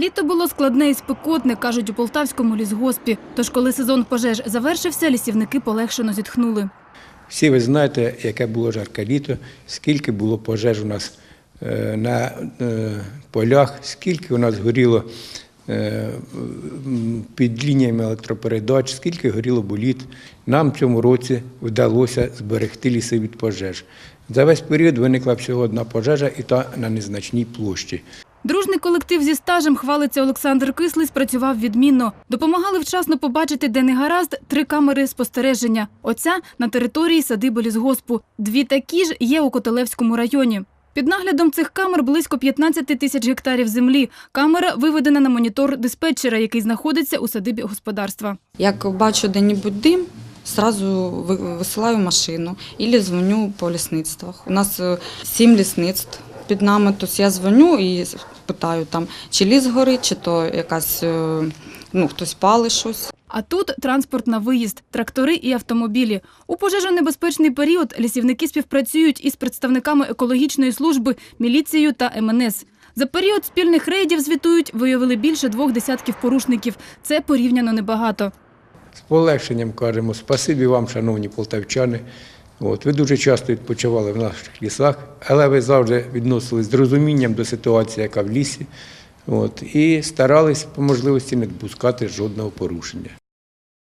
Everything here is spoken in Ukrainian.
Літо було складне і спекотне, кажуть у полтавському лісгоспі. Тож, коли сезон пожеж завершився, лісівники полегшено зітхнули. Всі ви знаєте, яке було жарке літо, скільки було пожеж у нас е, на е, полях, скільки у нас горіло е, під лініями електропередач, скільки горіло боліт. Нам цьому році вдалося зберегти ліси від пожеж. За весь період виникла всього одна пожежа, і та на незначній площі. Дружний колектив зі стажем, хвалиться Олександр Кислий, спрацював відмінно. Допомагали вчасно побачити, де не гаразд, три камери спостереження. Оця на території садиби лісгоспу. Дві такі ж є у Котелевському районі. Під наглядом цих камер близько 15 тисяч гектарів землі. Камера виведена на монітор диспетчера, який знаходиться у садибі господарства. Як бачу де-небудь дим, сразу ви- висилаю машину і дзвоню по лісництвах. У нас е, сім лісництв під нами, тобто я дзвоню і питаю там, чи ліс горить, чи то якась е, ну, хтось палить щось. А тут транспорт на виїзд, трактори і автомобілі. У пожежонебезпечний період лісівники співпрацюють із представниками екологічної служби, міліцією та МНС. За період спільних рейдів звітують, виявили більше двох десятків порушників. Це порівняно небагато. З полегшенням кажемо спасибі вам, шановні полтавчани. От, ви дуже часто відпочивали в наших лісах, але ви завжди відносились з розумінням до ситуації, яка в лісі. От, і старались по можливості не допускати жодного порушення.